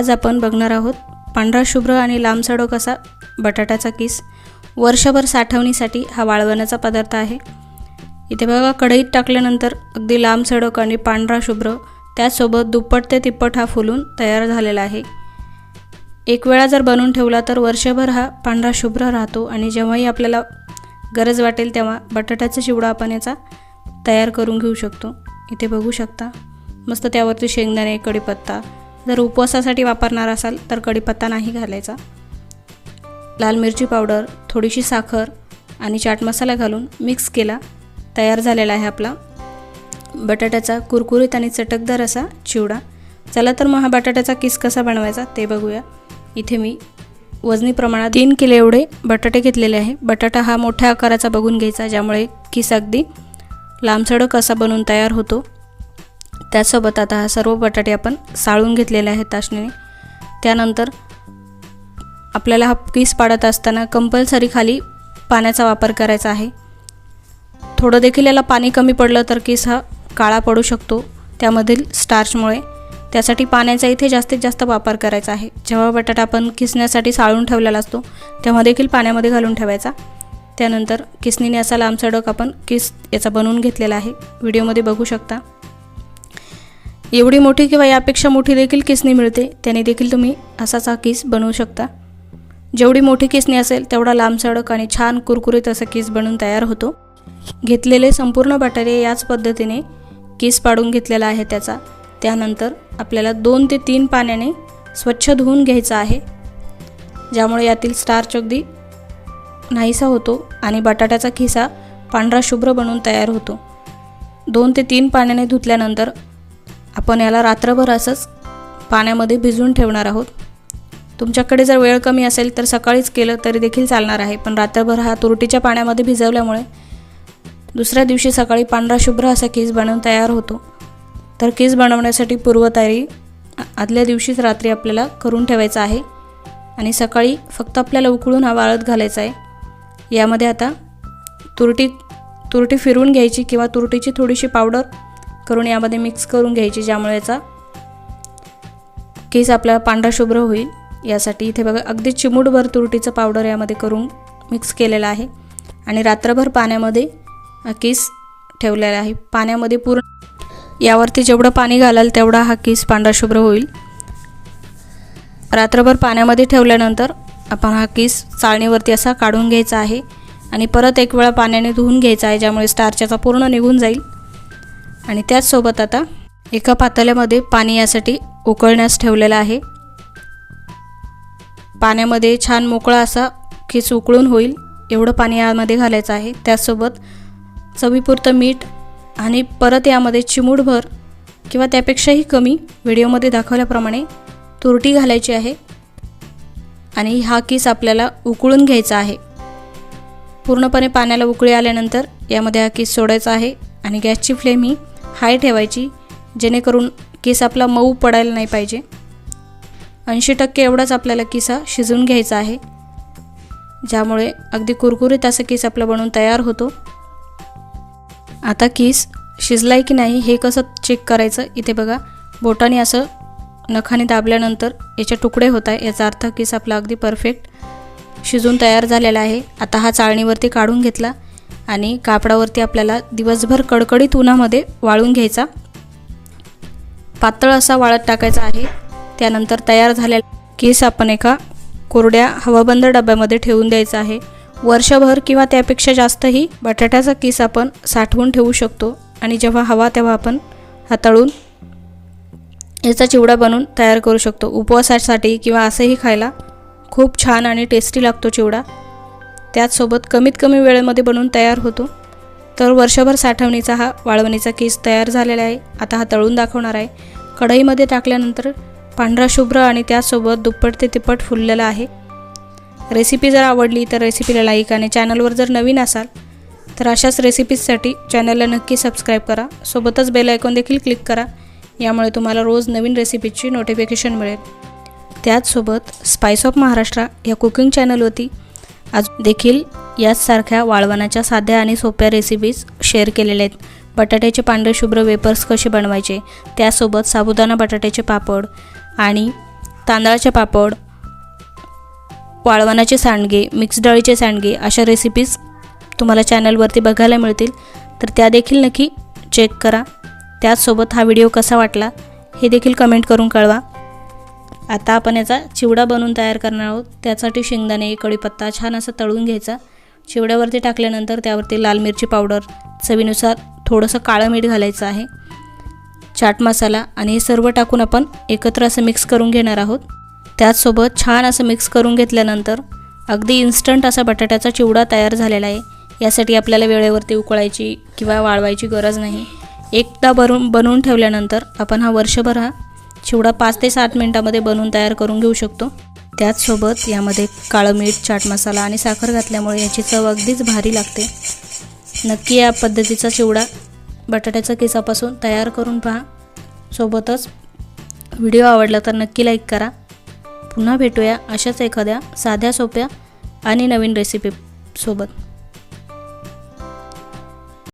आज आपण बघणार आहोत पांढरा शुभ्र आणि लांबसडक असा बटाट्याचा किस. वर्षभर साठवणीसाठी हा वाळवण्याचा पदार्थ आहे. इथे बघा कढईत टाकल्यानंतर अगदी लांब सडक आणि पांढरा शुभ्र त्याचसोबत दुप्पट ते तिप्पट हा फुलून तयार झालेला आहे. एक वेळा जर बनवून ठेवला तर वर्षभर हा पांढरा शुभ्र राहतो आणि जेव्हाही आपल्याला गरज वाटेल तेव्हा बटाट्याचा चिवडा आपण याचा तयार करून घेऊ शकतो. इथे बघू शकता मस्त त्यावरती शेंगदाणे कढीपत्ता जर उपवासासाठी वापरणार असाल तर कढीपत्ता नाही घालायचा. लाल मिरची पावडर थोडीशी साखर आणि चाट मसाला घालून मिक्स केला. तयार झालेला आहे आपला बटाट्याचा कुरकुरीत आणि चटकदार असा चिवडा. चला तर मग हा बटाट्याचा किस कसा बनवायचा ते बघूया. इथे मी वजनी प्रमाणात तीन किलो एवढे बटाटे घेतलेले आहे. बटाटा हा मोठ्या आकाराचा बघून घ्यायचा ज्यामुळे किस अगदी लांबसडक असा बनवून तयार होतो. त्यासोबत आता हा सर्व बटाटे आपण साळून घेतलेले आहेत ताशणीने त्यानंतर आपल्याला हा किस पाडत असताना कंपल्सरी खाली पाण्याचा वापर करायचा आहे. थोडं देखील याला पाणी कमी पडलं तर केस हा काळा पडू शकतो. त्यामधील स्टार्चमुळे त्यासाठी पाण्याचा इथे जास्तीत जास्त वापर करायचा आहे. जेव्हा बटाटा आपण किसण्यासाठी साळून ठेवलेला असतो तेव्हा देखील पाण्यामध्ये घालून ठेवायचा. त्यानंतर किसनीने असा लांबचा डोक आपण किस याचा बनवून घेतलेला आहे. व्हिडिओमध्ये बघू शकता. एवढी मोठी किंवा यापेक्षा मोठी देखील किसणी मिळते त्याने देखील तुम्ही असाच हा किस बनवू शकता. जेवढी मोठी किसणी असेल तेवढा लांबसडक आणि छान कुरकुरीत असा किस बनून तयार होतो. घेतलेले संपूर्ण बटाटे याच पद्धतीने किस पाडून घेतलेला आहे त्याचा. त्यानंतर आपल्याला दोन ते तीन पाण्याने स्वच्छ धुवून घ्यायचा आहे. ज्यामुळे यातील स्टार्च अगदी नाहीसा होतो आणि बटाट्याचा खिसा पांढरा शुभ्र बनून तयार होतो. दोन ते तीन पाण्याने धुतल्यानंतर आपण याला रात्रभर असंच पाण्यामध्ये भिजवून ठेवणार आहोत. तुमच्याकडे जर वेळ कमी असेल तर सकाळीच केलं तरी देखील चालणार आहे पण रात्रभर हा तुरटीच्या पाण्यामध्ये भिजवल्यामुळे दुसऱ्या दिवशी सकाळी पांढरा शुभ्र असा केस बनवून तयार होतो. तर केस बनवण्यासाठी पूर्वतयारी आदल्या दिवशीच रात्री आपल्याला करून ठेवायचं आहे आणि सकाळी फक्त आपल्याला उकळून हा वाळत घालायचा आहे. यामध्ये आता तुरटी तुरटी फिरवून घ्यायची किंवा तुरटीची थोडीशी पावडर करून यामध्ये मिक्स करून घ्यायची ज्यामुळे याचा केस आपला पांढरा शुभ्र होईल. यासाठी इथे बघा अगदी चिमूटभर तुरटीचं पावडर यामध्ये करून मिक्स केलेलं आहे. आणि रात्रभर पाण्यामध्ये हा केस ठेवलेला आहे. पाण्यामध्ये पूर्ण यावरती जेवढं पाणी घालाल तेवढा हा केस पांढरा शुभ्र होईल. रात्रभर पाण्यामध्ये ठेवल्यानंतर आपण हा केस चाळणीवरती असा काढून घ्यायचा आहे. आणि परत एक वेळा पाण्याने धुवून घ्यायचा आहे ज्यामुळे स्टारच्याचा पूर्ण निघून जाईल. आणि त्याचसोबत आता एका पातेल्यामध्ये पाणी यासाठी उकळण्यास ठेवलेलं आहे. पाण्यामध्ये छान मोकळा असा केस उकळून होईल एवढं पाणी यामध्ये घालायचं आहे. त्याचसोबत चवीपुरतं मीठ आणि परत यामध्ये चिमूटभर किंवा त्यापेक्षाही कमी व्हिडिओमध्ये दाखवल्याप्रमाणे तुरटी घालायची आहे आणि हा किस आपल्याला उकळून घ्यायचा आहे. पूर्णपणे पाण्याला उकळी आल्यानंतर यामध्ये हा किस सोडायचा आहे आणि गॅसची फ्लेम ही हाय ठेवायची जेणेकरून केस आपला मऊ पडायला नाही पाहिजे. ऐंशी टक्के एवढाच आपल्याला किसा शिजून घ्यायचा आहे. ज्यामुळे अगदी कुरकुरीत असं केस आपला बनवून तयार होतो. आता केस शिजलाय की नाही हे कसं चेक करायचं इथे बघा. बोटाने असं नखाने दाबल्यानंतर याचे तुकडे होत आहे. याचा अर्थ केस आपला अगदी परफेक्ट शिजून तयार झालेला आहे. आता हा चाळणीवरती काढून घेतला. आणि कापडावरती आपल्याला दिवसभर कडकडीत उन्हामध्ये वाळून घ्यायचा. पातळ असा वाळत टाकायचा आहे. त्यानंतर तयार झालेला केस आपण एका कोरड्या हवाबंद डब्यामध्ये ठेवून द्यायचा आहे. वर्षभर किंवा त्यापेक्षा जास्तही बटाट्याचा किस आपण साठवून ठेवू शकतो आणि जेव्हा हवा तेव्हा आपण हाताळून याचा चिवडा बनवून तयार करू शकतो. उपवासासाठी किंवा असंही खायला खूप छान आणि टेस्टी लागतो चिवडा. त्याचसोबत कमीत कमी वेळेमध्ये बनवून तयार होतो. तर वर्षभर साठवणीचा हा वाळवणीचा केस तयार झालेला आहे. आता हा तळून दाखवणार आहे. कढईमध्ये टाकल्यानंतर पांढरा शुभ्र आणि त्याचसोबत दुप्पट ते तिप्पट फुललेला आहे. रेसिपी जर आवडली तर रेसिपीला लाईक आणि चॅनलवर जर नवीन असाल तर अशाच रेसिपीजसाठी चॅनलला नक्की सबस्क्राईब करा. सोबतच बेल आयकॉन देखील क्लिक करा. यामुळे तुम्हाला रोज नवीन रेसिपीची नोटिफिकेशन मिळेल. त्याचसोबत स्पाइस ऑफ महाराष्ट्र या कुकिंग चॅनलवरती आज देखील याचसारख्या वाळवणाच्या साध्या आणि सोप्या रेसिपीज शेअर केलेल्या आहेत. बटाट्याचे पांढरे शुभ्र वेपर्स कसे बनवायचे? त्यासोबत साबुदाणा बटाट्याचे पापड आणि तांदळाचे पापड वाळवणाचे सांडगे मिक्स डाळीचे सांडगे अशा रेसिपीज तुम्हाला चॅनलवरती बघायला मिळतील. तर त्या देखील नक्की चेक करा. त्याचसोबत हा व्हिडिओ कसा वाटला हे देखील कमेंट करून कळवा. आता आपण याचा चिवडा बनवून तयार करणार आहोत. त्यासाठी शेंगदाणे कढीपत्ता छान असं तळून घ्यायचा. चिवड्यावरती टाकल्यानंतर त्यावरती लाल मिरची पावडर चवीनुसार थोडंसं काळं मीठ घालायचं आहे. चाट मसाला आणि हे सर्व टाकून आपण एकत्र असं मिक्स करून घेणार आहोत. त्याचसोबत छान असं मिक्स करून घेतल्यानंतर अगदी इन्स्टंट असा बटाट्याचा चिवडा तयार झालेला आहे. यासाठी आपल्याला वेळेवरती उकळायची किंवा वाळवायची गरज नाही. एकदा भरून बनवून ठेवल्यानंतर आपण हा वर्षभर हा चिवडा पाच ते सात मिनटामध्ये बनवून तयार करून घेऊ शकतो. त्याचसोबत यामध्ये काळं मीठ चाट मसाला आणि साखर घातल्यामुळे याची चव अगदीच भारी लागते. नक्की या पद्धतीचा चिवडा बटाट्याचा केसापासून तयार करून पहा. सोबतच व्हिडिओ आवडला तर नक्की लाईक करा. पुन्हा भेटूया अशाच एखाद्या साध्या सोप्या आणि नवीन रेसिपी सोबत.